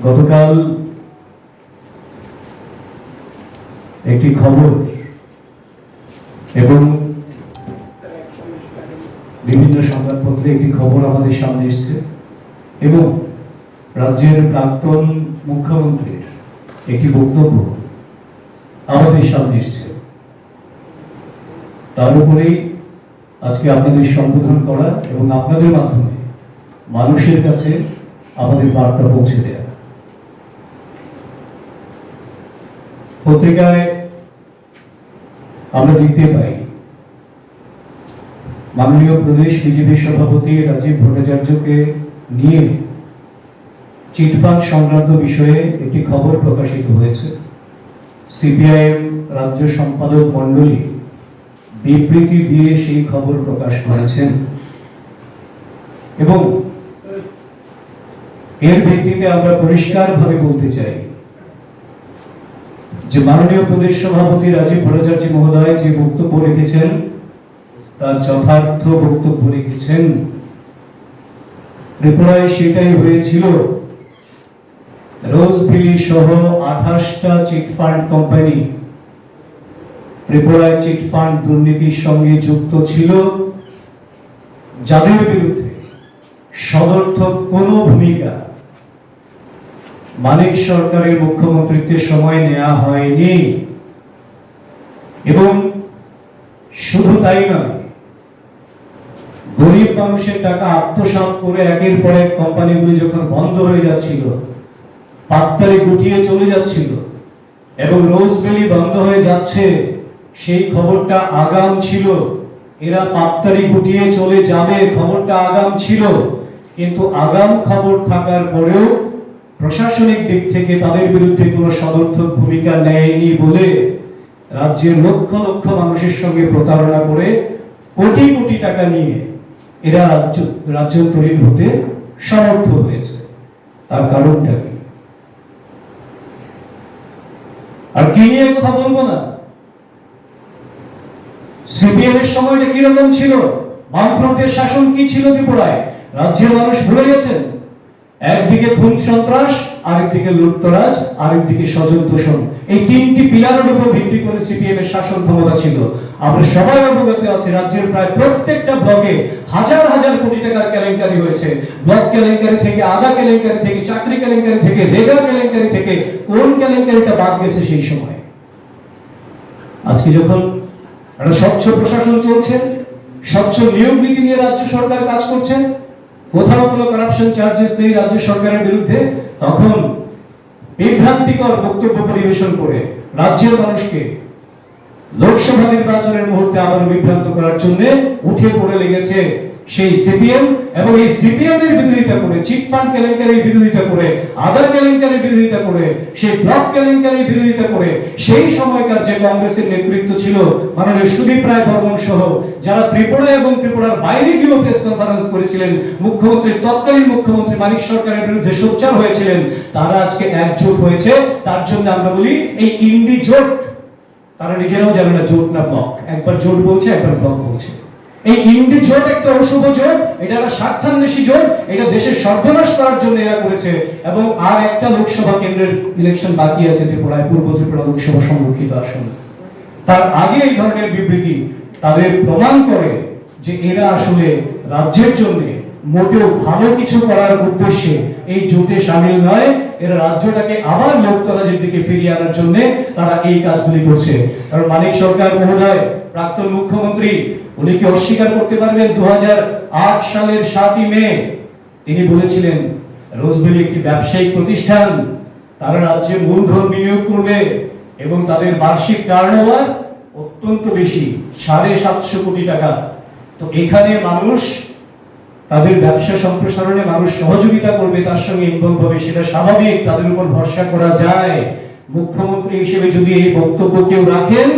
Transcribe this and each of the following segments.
গতকাল একটি খবর এবং বিভিন্ন সংবাদপত্রে একটি খবর আমাদের সামনে এসছে এবং রাজ্যের প্রাক্তন মুখ্যমন্ত্রীর একটি বক্তব্য আমাদের সামনে এসছে। তার উপরেই আজকে আপনাদের সম্বোধন করা এবং আপনাদের মাধ্যমে মানুষের কাছে আমাদের বার্তা পৌঁছে দেয়া। পত্রিকায় আমরা দেখতে পাই, মাননীয় প্রদেশ বিজেপি সভাপতি রাজীব ভট্টাচার্যকে নিয়ে চিটফান্ড সংক্রান্ত বিষয়ে একটি খবর প্রকাশিত হয়েছে। সিপিআইএম রাজ্য সম্পাদক মণ্ডলী বিবৃতি দিয়ে সেই খবর প্রকাশ করেছেন এবং এর ভিত্তিতে আমরা পরিষ্কারভাবে বলতে চাই যে মাননীয় প্রদেশ সভাপতি রাজীব ভট্টাচার্য মহোদয় যে বক্তব্য রেখেছেন, তার যথার্থ বক্তব্য রেখেছেন। ত্রিপুরায় সেটাই হয়েছিল। রোজভিলি সহ আঠাশটা চিটফান্ড কোম্পানি ত্রিপুরায় চিটফান্ড দুর্নীতির সঙ্গে যুক্ত ছিল। যাদের বিরুদ্ধে সদর্থক কোনো ভূমিকা মানিক সরকারের মুখ্যমন্ত্রীত্বের সময় নেওয়া হয়নি। এবং শুধু তাই নয়, গরিব মানুষের টাকা আত্মসাৎ করে একের পর এক কোম্পানিগুলি যখন বন্ধ হয়ে যাচ্ছিল পাত্তারে গুটিয়ে চলে যাচ্ছিল এবং রোজ রোজবেলি বন্ধ হয়ে যাচ্ছে, সেই খবরটা আগাম ছিল। এরা পাত্তারি গুটিয়ে চলে যাবে, খবরটা আগাম ছিল। কিন্তু আগাম খবর থাকার পরেও প্রশাসনিক দিক থেকে তাদের বিরুদ্ধে কোনো সদর্থক ভূমিকা নেয়নি বলে রাজ্যের লক্ষ লক্ষ মানুষের সঙ্গে প্রতারণা করে কোটি কোটি টাকা নিয়ে এরা রাজ্য রাজ্যান্তরীণ হতে সমর্থ হয়েছে। তার কারণটা কি? আর কি নিয়ে কথা বলব না? সিপিএম এর সময়টা কীরকম ছিল? বামফ্রন্টের শাসন কি ছিল ত্রিপুরায়? রাজ্যের মানুষ ভুলে গেছেন? একদিকে খুন সন্ত্রাস, আরেকদিকে লুটতরাজ, আরেকদিকে স্বজন তোষণ এই তিনটি পিলারের উপর ভিত্তি করে সিপিএম এর শাসন ক্ষমতা ছিল। আমরা সবাই অবগত আছি, রাজ্যের প্রায় প্রত্যেকটা ব্লকে হাজার হাজার কোটি টাকার কেলেঙ্কারি হয়েছে। ব্লক কেলেঙ্কারি থেকে আদা কেলেঙ্কারি থেকে, চাকরি কেলেঙ্কারি থেকে রেগা কেলেঙ্কারি থেকে কোন কেলেঙ্কারিটা বাদ গেছে সেই সময়? আজকে যখন একটা স্বচ্ছ প্রশাসন চলছে, স্বচ্ছ নিয়ম নীতি নিয়ে রাজ্য সরকার কাজ করছে কোথাও কোনো করাপশন চার্জেস নেই রাজ্য সরকারের বিরুদ্ধে, তখন বিভ্রান্তিকর বক্তব্য পরিবেশন করে রাজ্যের মানুষকে লোকসভা নির্বাচনের মুহূর্তে আবারও বিভ্রান্ত করার জন্য উঠে পড়ে লেগেছে সেই সিপিএম এবং এই সিপিএম এর বিরোধিতা করে, চিট ফান্ড কেলেঙ্কারির বিরোধিতা করে, আদার কেলেঙ্কারির বিরোধিতা করে, সেই ব্লক কেলেঙ্কারির বিরোধিতা করে, সেই সময়কার যে কংগ্রেসের নেতৃত্ব ছিল মাননীয় সুদীপ রায় বর্মন সহ, যারা ত্রিপুরা এবং ত্রিপুরার বাইরে গিয়েও প্রেস কনফারেন্স করেছিলেন মুখ্যমন্ত্রী তৎকালীন মুখ্যমন্ত্রী মানিক সরকারের বিরুদ্ধে সোচ্চার হয়েছিলেন, তারা আজকে একজোট হয়েছে, তার জন্য আমরা বলি এই ইন্ডি জোট, তারা নিজেরাও জানে না জোট না ব্লক, একবার জোট বলছে, একবার ব্লক বলছে। এই ইন্ডি জোট একটা অশুভ জোট, এটা একটা স্বার্থান্বেষী জোট, এটা দেশের সর্বনাশ করার জন্য এরা করেছে, এবং আর একটা লোকসভা কেন্দ্রের ইলেকশন বাকি আছে ত্রিপুরায়, পূর্ব ত্রিপুরা লোকসভা সংরক্ষিত আসন। তার আগে এই ধরনের বিবৃতি তাদের প্রমাণ করে যে এরা আসলে রাজ্যের জন্য মোটেও ভালো কিছু করার উদ্দেশ্যে এই জোটে সামিল নয়, এরা রাজ্যটাকে আবার লোকতরাজের দিকে ফিরিয়ে আনার জন্য তারা এই কাজগুলি করছে। কারণ মানিক সরকার মহোদয়, প্রাক্তন মুখ্যমন্ত্রী উনি কি অস্বীকার করতে পারবেন দু হাজার আট সালের সাতই মে। তিনি বলেছিলেন রোজবেলি একটি ব্যবসায়িক প্রতিষ্ঠান। তারা রাজ্যে মূলধন বিনিয়োগ করবে এবং তাদের বার্ষিক টার্নওভার অত্যন্ত বেশি, সাড়ে সাতশো কোটি টাকা। তো এখানে মানুষ, তাদের ব্যবসা সম্প্রসারণে মানুষ সহযোগিতা করবে, তার সঙ্গে ইনভলভ হবে, সেটা স্বাভাবিক, তাদের উপর ভরসা করা যায়। মুখ্যমন্ত্রী হিসেবে যদি এই বক্তব্য কেউ রাখেন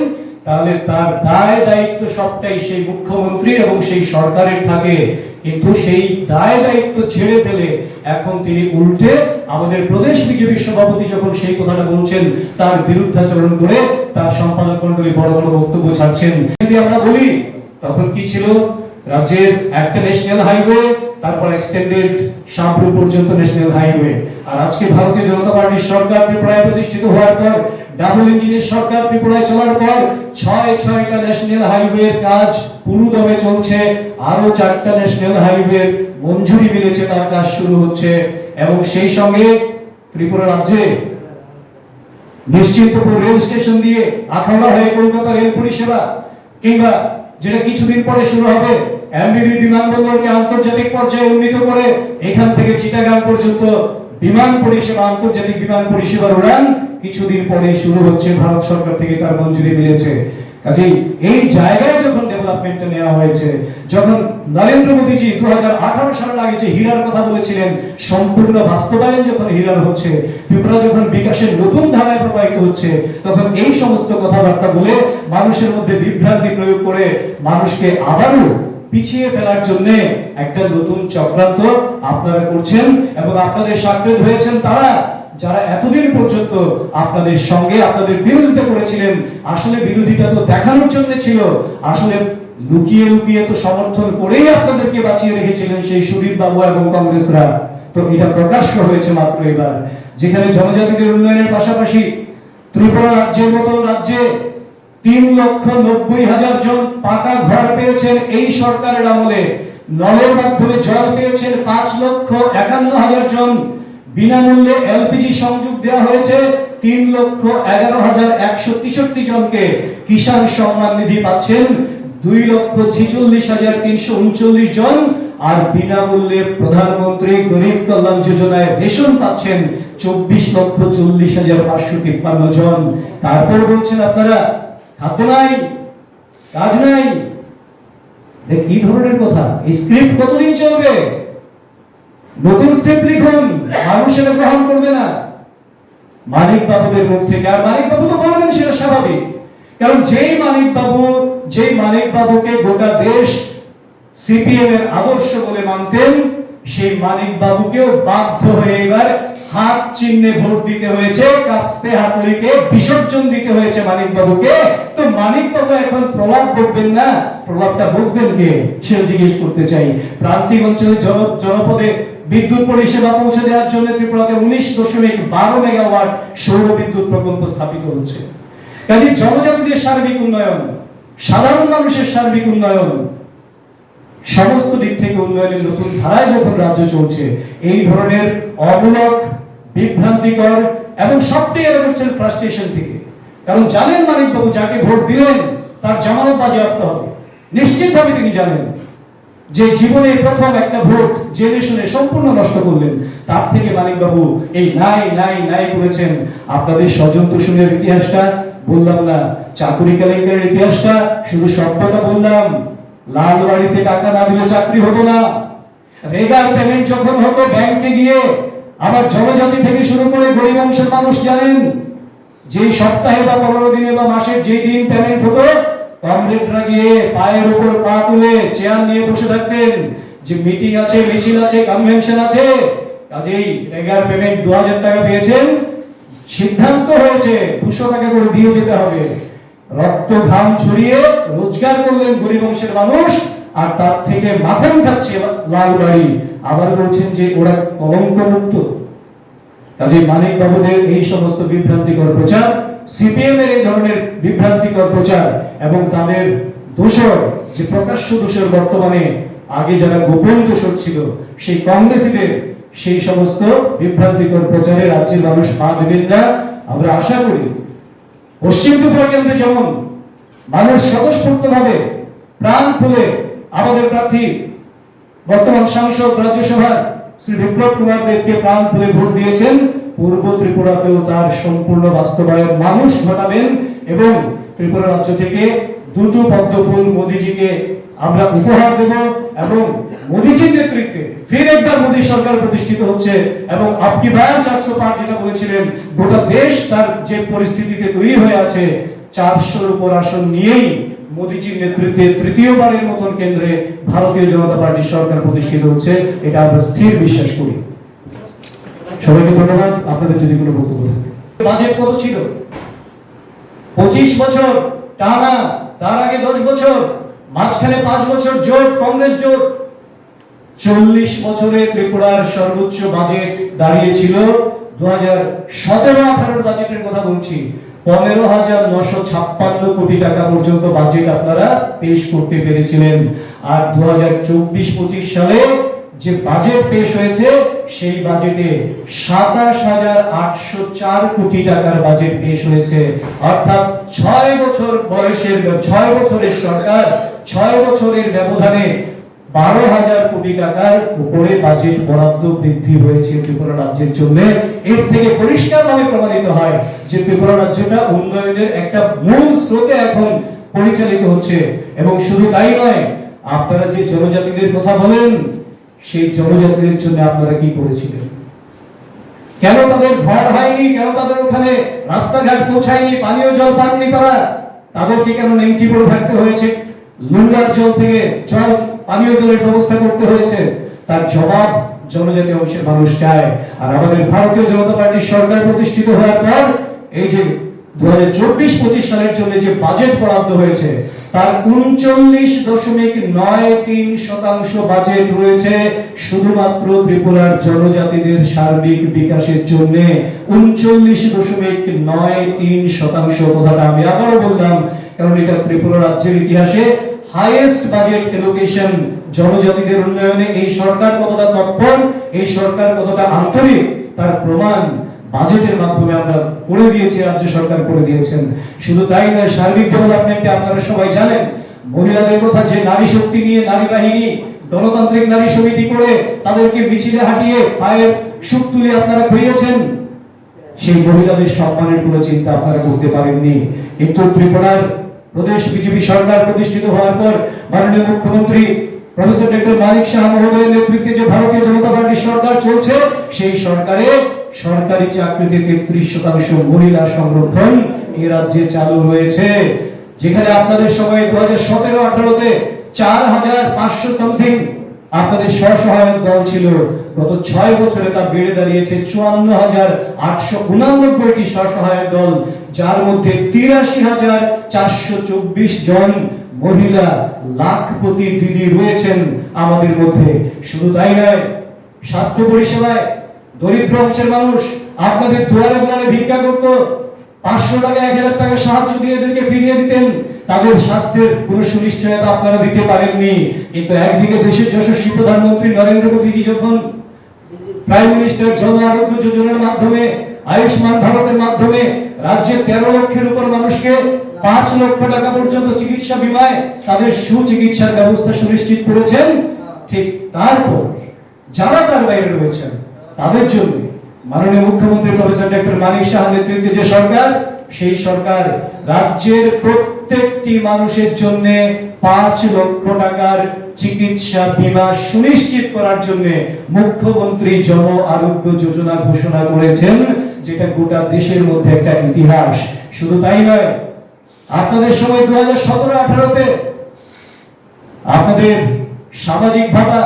তাহলে তার দায় দায়িত্ব সবটাই সেই মুখ্যমন্ত্রীর এবং সেই সরকারের থাকে। কিন্তু সেই দায় দায়িত্ব ছেড়ে ফেলে এখন তিনি উল্টে আমাদের প্রদেশ বিজেপির সভাপতি যখন সেই কথাটা বলছেন, তার বিরুদ্ধাচরণ করে তার সম্পাদক মন্ডলী বড় বড় বক্তব্য ছাড়ছেন। যদি আমরা বলি, তখন কি ছিল? রাজ্যের একটা ন্যাশনাল হাইওয়ে তারপর এক্সটেন্ডেড শামপুর পর্যন্ত ন্যাশনাল হাইওয়ে আর আজকে ভারতীয় জনতা পার্টির সরকার ত্রিপুরায় প্রতিষ্ঠিত হওয়ার পর ডাবল ইঞ্জিনের সরকার ত্রিপুরায় চলার পর ছয় ছয়টা ন্যাশনাল হাইওয়ের কাজ পুরোদমে চলছে। আরও চারটা ন্যাশনাল হাইওয়ের মঞ্জুরি মিলেছে, তার কাজ শুরু হচ্ছে। এবং সেই সঙ্গে ত্রিপুরা রাজ্যে নিশ্চিন্তপুর রেল স্টেশন দিয়ে আখাউড়া হয়ে কলকাতা রেল পরিষেবা, কিংবা যেটা কিছুদিন পরে শুরু হবে, এমবিবি বিমানবন্দরকে আন্তর্জাতিক পর্যায়ে উন্নীত করে এখান থেকে চিটাগাং পর্যন্ত বিমান পরিষেবা, আন্তর্জাতিক বিমান পরিষেবার উড়ান কিছুদিন পরে শুরু হচ্ছে, ভারত সরকার থেকে তার মঞ্জুরি মিলেছে। কাজেই এই জায়গায় যখন ডেভেলপমেন্টটা নেওয়া হয়েছে, যখন নরেন্দ্র মোদীজি দু সালের আগে যে হীরার কথা বলেছিলেন, সম্পূর্ণ বাস্তবায়ন যখন হীরার হচ্ছে, ত্রিপুরা যখন বিকাশের নতুন ধারায় প্রবাহিত হচ্ছে, তখন এই সমস্ত কথাবার্তা বলে মানুষের মধ্যে বিভ্রান্তি প্রয়োগ করে মানুষকে আবারও পিছিয়ে ফেলার জন্য একটা নতুন চক্রান্ত আপনারা করছেন এবং আপনাদের সাকরেদ হয়েছেন তারা। যারা এতদিন পর্যন্ত আপনাদের সঙ্গে, আপনাদের বিরোধিতা করেছিলেন, আসলে বিরোধিতা তো দেখানোর জন্য ছিল। আসলে লুকিয়ে লুকিয়ে তো সমর্থন করেই আপনাদেরকে বাঁচিয়ে রেখেছিলেন সেই সুদীপ বাবু এবং কংগ্রেসরা। তো এটা প্রকাশ্য হয়েছে মাত্র এবার, যেখানে জনজাতিদের উন্নয়নের পাশাপাশি ত্রিপুরা রাজ্যের মতন রাজ্যে তিন লক্ষ নব্বই হাজার জন পাকা ঘর পেয়েছেন এই সরকারের আমলে। নলের মাধ্যমে জল পেয়েছেন পাঁচ লক্ষ একান্ন হাজার জন। বিনামূল্যে এলপিজি সংযোগ দেওয়া হয়েছে তিন লক্ষ এগারো হাজার একশো তেষট্টি জনকে। কিষাণ সম্মান নিধি পাচ্ছেন দুই লক্ষ ছিচল্লিশ হাজার তিনশো উনচল্লিশ জন। আর বিনামূল্যে প্রধানমন্ত্রী গরিব কল্যাণ যোজনায় রেশন পাচ্ছেন চব্বিশ লক্ষ চল্লিশ হাজার পাঁচশো তিপ্পান্ন জন। তারপর বলছেন আপনারা, খাদ্য নাই, কাজ নাই। কি ধরনের কথা? স্ক্রিপ্ট কতদিন চলবে? স্ক্রিপ্ট লিখুন। মানুষ এটা গ্রহণ করবে না। মানিক বাবুদের মুখ থেকে। আর মানিক বাবু তো বলবেন সেটা স্বাভাবিক। কারণ যেই মানিক বাবু, যেই মানিক বাবুকে গোটা দেশ সিপিএম এর আদর্শ বলে মানতেন, সেই মানিক বাবুকেও বাধ্য হয়ে এবার হাত চিহ্নে ভোট দিতে হয়েছে, কাস্তে হাতুড়িকে বিসর্জন দিতে হয়েছে মানিক বাবুকে। তো মানিক বাবু এখন প্রলাপ বকবেন না? প্রলাপটা বকবেন কে? সেটা জিজ্ঞেস করতে চাই। প্রান্তিক অঞ্চলে জন- জনপদে বিদ্যুৎ পরিষেবা পৌঁছে দেওয়ার জন্য ত্রিপুরাতে উনিশ দশমিক বারো মেগাওয়াট সৌর বিদ্যুৎ প্রকল্প স্থাপিত হচ্ছে। কাজে জনজাতিদের সার্বিক উন্নয়ন, সাধারণ মানুষের সার্বিক উন্নয়ন, সমস্ত দিক থেকে উন্নয়নের নতুন ধারায় যখন রাজ্য চলছে, এই ধরনের অমূলক, বিভ্রান্তিকর এবং সবটাই এরা করছেন ফ্রাস্ট্রেশন থেকে। কারণ জানেন মানিকবাবু, যাকে ভোট দিলেন, তার জামানত বাজেয়াপ্ত হবে। নিশ্চিতভাবে তিনি জানেন। যে জীবনে প্রথম একটা ভোট জেনে শুনে সম্পূর্ণ নষ্ট করলেন, তার থেকে মানিক বাবু এই নাই নাই নাই করেছেন। আপনাদের স্বজন তোষণের ইতিহাসটা বললাম না, চাকুরি কেলেঙ্কারের ইতিহাসটা শুধু শব্দটা বললাম। লাল বাড়িতে টাকা না দিলে চাকরি হতো না। রেগার পেমেন্ট যখন হতো, ব্যাংকে গিয়ে আবার জনজাতি থেকে শুরু করে গরিব অংশের মানুষ জানেন, যেই সপ্তাহে বা পনেরো দিনে বা মাসের যেই দিন পেমেন্ট হতো কমরেডরা গিয়ে পায়ের উপর পা তুলে চেয়ার নিয়ে বসে থাকতেন। যে মিটিং আছে, মিছিল আছে কনভেনশন আছে, কাজেই রেগার পেমেন্ট দু হাজার টাকা সিদ্ধান্ত হয়েছে, দুশো টাকা করে দিয়ে যেতে হবে। রক্ত ঘাম ছড়িয়ে রোজগার করলেন গরিব অংশের মানুষ, আর তার থেকে মাথান খাচ্ছে লাল বাড়ি। আবার বলছেন যে ওরা কলঙ্ক মুক্ত কাজে মানিক বাবুদের এই সমস্ত বিভ্রান্তিকর প্রচার সিপিএম এর এই ধরনের বিভ্রান্তিকর প্রচার এবং তাদের দোষর, যে প্রকাশ্য দোষর বর্তমানে আগে যারা গোপন দোষর ছিল, সেই কংগ্রেসীদের সেই সমস্ত বিভ্রান্তিকর প্রচারে রাজ্যের মানুষ পা দেবেন না। আমরা আশা করি পশ্চিম ত্রিপুরা কেন্দ্রে যেমন মানুষ স্বতঃস্ফূর্তভাবে প্রাণ খুলে আমাদের প্রার্থী, বর্তমান সাংসদ রাজ্যসভার শ্রী বিপ্লব কুমার দেবকে প্রাণ খুলে ভোট দিয়েছেন। পূর্ব ত্রিপুরাতেও তার সম্পূর্ণ বাস্তবায়ন মানুষ ঘটাবেন এবং ত্রিপুরা রাজ্য থেকে দুটো পদ্ম ফুল মোদিজিকে আমরা উপহার দেব এবং মোদিজির নেতৃত্বে ফের একবার মোদী সরকার প্রতিষ্ঠিত হচ্ছে এবং আপনি বায়ান চারশো পাঁচ যেটা বলেছিলেন, গোটা দেশ তার যে পরিস্থিতিতে তৈরি হয়ে আছে, চারশোর উপর আসন নিয়েই মোদিজির নেতৃত্বে তৃতীয়বারের মতন কেন্দ্রে ভারতীয় জনতা পার্টির সরকার প্রতিষ্ঠিত হচ্ছে, এটা আমরা স্থির বিশ্বাস করি। সবাইকে ধন্যবাদ, আপনাদের যদি কোনো বক্তব্য থাকে। বাজেট কত ছিল? পঁচিশ বছর, টানা, তার আগে দশ বছর, মাঝখানে পাঁচ বছর জোট, কংগ্রেস জোট। চল্লিশ বছরে ত্রিপুরার সর্বোচ্চ বাজেট দাঁড়িয়েছিল। দু হাজার সতেরো আঠারোর বাজেটের কথা বলছি। পনেরো হাজার নশো ছাপ্পান্ন কোটি টাকা পর্যন্ত বাজেট আপনারা পেশ করতে পেরেছিলেন। আর দু হাজার চব্বিশ পঁচিশ সালে যে বাজেট পেশ হয়েছে, সেই বাজেটে সাতাশ হাজার আটশো চার কোটি টাকার বাজেট পেশ হয়েছে। অর্থাৎ ছয় বছর বয়সের, ছয় বছরের সরকার, ছয় বছরের ব্যবধানে বারো হাজার কোটি টাকার উপরে বাজেট বরাদ্দ বৃদ্ধি হয়েছে ত্রিপুরা রাজ্যের জন্য। এর থেকে পরিষ্কারভাবে প্রমাণিত হয় যে ত্রিপুরা রাজ্যটা উন্নয়নের একটা মূল স্রোতে এখন পরিচালিত হচ্ছে। এবং শুধু তাই নয়, আপনারা যে জনজাতিদের কথা বলেন সেই জনজাতিদের জন্য আপনারা কি করেছিলেন? কেন তাদের ঘর হয়নি? কেন তাদের ওখানে রাস্তাঘাট পৌঁছায়নি? পানীয় জল পাননি তারা? তাদেরকে কেন নেংটি পড়ে থাকতে হয়েছে? লুঙ্গার জল থেকে জল, পানীয় জলের ব্যবস্থা করতে হয়েছে। তার জবাব জনজাতি অংশের মানুষ চায়। আর আমাদের ভারতীয় জনতা পার্টির সরকার প্রতিষ্ঠিত হওয়ার পর, এই যে দু হাজার চব্বিশ পঁচিশ সালের জন্য যে বাজেট বরাদ্দ হয়েছে তার উনচল্লিশ দশমিক নয় তিন শতাংশ বাজেট রয়েছে শুধুমাত্র ত্রিপুরার জনজাতিদের সার্বিক বিকাশের জন্য। উনচল্লিশ দশমিক নয় তিন শতাংশ কথাটা আমি আবারও বললাম, কারণ এটা ত্রিপুরা রাজ্যের ইতিহাসে হাইয়েস্ট বাজেট এলোকেশন জনজাতিদের উন্নয়নে এই সরকার কতটা তৎপর, এই সরকার কতটা আন্তরিক, তার প্রমাণ বাজেটের মাধ্যমে আমরা করে দিয়েছি, রাজ্য সরকার করে দিয়েছেন। শুধু তাই নয়, সার্বিক ডেভেলপমেন্টে আপনারা সবাই জানেন, মহিলাদের কথা যে নারী শক্তি নিয়ে, নারী বাহিনী, গণতান্ত্রিক নারী সমিতি করে তাদেরকে মিছিলে হাঁটিয়ে পায়ের সুখ তুলে আপনারা ঘুরিয়েছেন, সেই মহিলাদের সম্মানের কোনো চিন্তা আপনারা করতে পারেননি। কিন্তু ত্রিপুরার প্রদেশ বিজেপি সরকার প্রতিষ্ঠিত হওয়ার পর মাননীয় মুখ্যমন্ত্রী প্রফেসর ডক্টর মানিক শাহ মহোদয়ের নেতৃত্বে যে ভারতীয় জনতা পার্টির সরকার চলছে, সেই সরকারে সরকারি চাকরিতে তেত্রিশ শতাংশ মহিলা সংরক্ষণ এই রাজ্যে চালু হয়েছে। যেখানে আপনাদের সময় দু হাজার সতেরো, আঠারোতে চার হাজার পাঁচশো সামথিং আপনাদের স্বসহায়ক দল ছিল। গত ছয় বছরে তা বেড়ে দাঁড়িয়েছে চুয়ান্ন হাজার আটশো উনানব্বইটি স্বসহায়ক দল, যার মধ্যে তিরাশি হাজার চারশো চব্বিশ জন মহিলা লাখপতি দিদি রয়েছেন আমাদের মধ্যে। শুধু তাই নয়, স্বাস্থ্য পরিষেবায় দরিদ্র অংশের মানুষ আপনাদের দুয়ারে দুয়ারে ভিক্ষা করতো, পাঁচশো টাকা, এক হাজার টাকা সাহায্য দিয়ে এদেরকে ফিরিয়ে দিতেন। তাদের স্বাস্থ্যের কোনো সুনিশ্চয়তা আপনারা দিতে পারেননি। কিন্তু একদিকে দেশের যশস্বী প্রধানমন্ত্রী নরেন্দ্র মোদীজি যখন প্রাইম মিনিস্টার জন আরোগ্য যোজনার মাধ্যমে, আয়ুষ্মান ভারতের মাধ্যমে রাজ্যের তেরো লক্ষের উপর মানুষকে পাঁচ লক্ষ টাকা পর্যন্ত চিকিৎসা বিমায় তাদের সুচিকিৎসার ব্যবস্থা সুনিশ্চিত করেছেন, ঠিক তারপর যারা তার বাইরে রয়েছেন তাদের জন্য মাননীয় মুখ্যমন্ত্রী প্রফেসর ডক্টর মানিক শাহ নেতৃত্বে যে সরকার, সেই সরকার রাজ্যের প্রত্যেকটি মানুষের জন্য পাঁচ লক্ষ টাকার চিকিৎসা বীমা সুনিশ্চিত করার জন্য মুখ্যমন্ত্রী জন আরোগ্য যোজনা ঘোষণা করেছেন, যেটা গোটা দেশের মধ্যে একটা ইতিহাস। শুধু তাই নয়, আপনাদের সময় দু হাজার সতেরো আঠারোতে আপনাদের সামাজিক ভাতা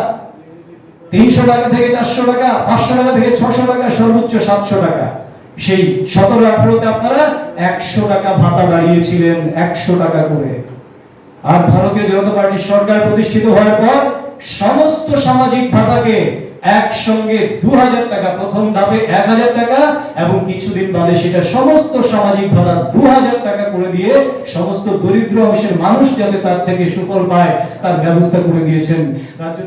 তিনশো টাকা থেকে চারশো টাকা, পাঁচশো টাকা থেকে ছশো টাকা, সর্বোচ্চ সাতশো টাকা। সেই সতেরো আঠারোতে আপনারা একশো টাকা ভাতা বাড়িয়েছিলেন, একশো টাকা করে। আর ভারতীয় জনতা পার্টির সরকার প্রতিষ্ঠিত হওয়ার পর সমস্ত সামাজিক ভাতাকে একসঙ্গে দু হাজার টাকা, প্রথম ধাপে এক হাজার টাকা এবং কিছুদিন বাদে সেটা সমস্ত সামাজিক ভাতা দু হাজার টাকা করে দিয়ে সমস্ত দরিদ্র অংশের মানুষ যাতে তার থেকে সুফল পায়, তার ব্যবস্থা করে দিয়েছেন রাজ্য